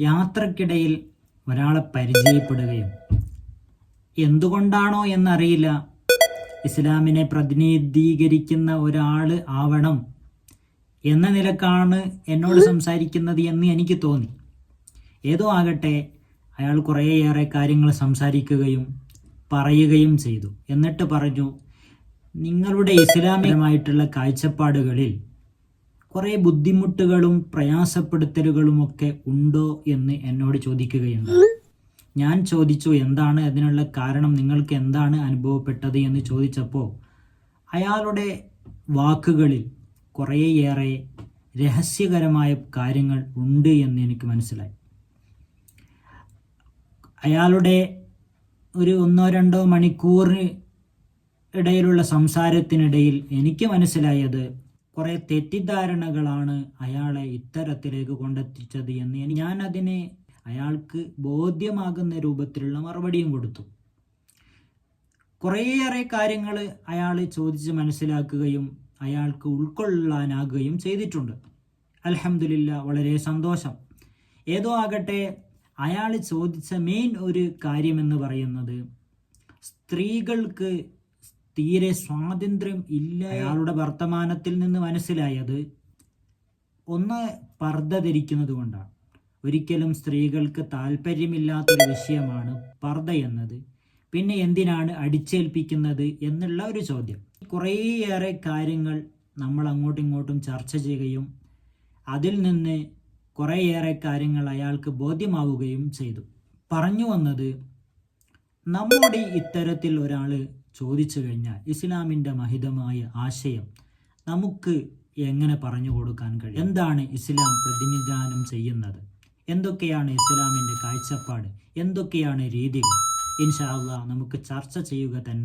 യാത്രക്കിടയിൽ ഒരാളെ പരിചയപ്പെടുകയും എന്തുകൊണ്ടാണോ എന്നറിയില്ല. ഇസ്ലാമിനെ പ്രതിനിധീകരിക്കുന്ന ഒരാൾ ആവണം എന്ന നിലക്കാണ് എന്നോട് സംസാരിക്കുന്നത് എന്ന് എനിക്ക് തോന്നി. ഏതോ ആകട്ടെ അയാൾ കുറേയേറെ കാര്യങ്ങൾ സംസാരിക്കുകയും പറയുകയും ചെയ്തു. എന്നിട്ട് പറഞ്ഞു നിങ്ങളുടെ ഇസ്ലാമികമായിട്ടുള്ള കാഴ്ചപ്പാടുകളിൽ കുറേ ബുദ്ധിമുട്ടുകളും പ്രയാസപ്പെടുത്തലുകളും ഒക്കെ ഉണ്ടോ എന്ന് എന്നോട് ചോദിക്കുകയുണ്ട് ഞാൻ ചോദിച്ചു എന്താണ് അതിനുള്ള കാരണം? നിങ്ങൾക്ക് എന്താണ് അനുഭവപ്പെട്ടത് എന്ന് ചോദിച്ചപ്പോൾ അയാളുടെ വാക്കുകളിൽ കുറേയേറെ രഹസ്യകരമായ കാര്യങ്ങൾ ഉണ്ട് എന്ന് എനിക്ക് മനസ്സിലായി. അയാളുടെ ഒരു ഒന്നോ രണ്ടോ മണിക്കൂറിന് ഇടയിലുള്ള സംസാരത്തിനിടയിൽ എനിക്ക് മനസ്സിലായത് കുറേ തെറ്റിദ്ധാരണകളാണ് അയാളെ ഇത്തരത്തിലേക്ക് കൊണ്ടെത്തിച്ചത് എന്ന് ഞാൻ അതിനെ അയാൾക്ക് ബോധ്യമാകുന്ന രൂപത്തിലുള്ള മറുപടിയും കൊടുത്തു. കുറേയേറെ കാര്യങ്ങൾ അയാൾ ചോദിച്ച് മനസ്സിലാക്കുകയും അയാൾക്ക് ഉൾക്കൊള്ളാനാകുകയും ചെയ്തിട്ടുണ്ട്. അലഹമില്ല വളരെ സന്തോഷം. ഏതോ ആകട്ടെ അയാൾ ചോദിച്ച മെയിൻ ഒരു കാര്യമെന്ന് പറയുന്നത് സ്ത്രീകൾക്ക് തീരെ സ്വാതന്ത്ര്യം ഇല്ല അയാളുടെ വർത്തമാനത്തിൽ നിന്ന് മനസ്സിലായത് ഒന്ന് പർദ്ദ ധരിക്കുന്നത് കൊണ്ടാണ്. ഒരിക്കലും സ്ത്രീകൾക്ക് താല്പര്യമില്ലാത്തൊരു വിഷയമാണ് പർദ്ദ എന്നത്. പിന്നെ എന്തിനാണ് അടിച്ചേൽപ്പിക്കുന്നത് എന്നുള്ള ഒരു ചോദ്യം. കുറേയേറെ കാര്യങ്ങൾ നമ്മൾ അങ്ങോട്ടും ഇങ്ങോട്ടും ചർച്ച ചെയ്യുകയും അതിൽ നിന്ന് കുറേയേറെ കാര്യങ്ങൾ അയാൾക്ക് ബോധ്യമാവുകയും ചെയ്തു. പറഞ്ഞു വന്നത് നമ്മുടെ ഇത്തരത്തിൽ ഒരാൾ ചോദിച്ചു കഴിഞ്ഞാൽ ഇസ്ലാമിന്റെ മഹിതമായ ആശയം നമുക്ക് എങ്ങനെ പറഞ്ഞു കൊടുക്കാൻ കഴിയും? എന്താണ് ഇസ്ലാം പ്രതിനിധാനം ചെയ്യുന്നത്? എന്തൊക്കെയാണ് ഇസ്ലാമിന്റെ കാഴ്ചപ്പാട്? എന്തൊക്കെയാണ് രീതികൾ? ഇൻഷാ അള്ളാ നമുക്ക് ചർച്ച ചെയ്യുക തന്നെ.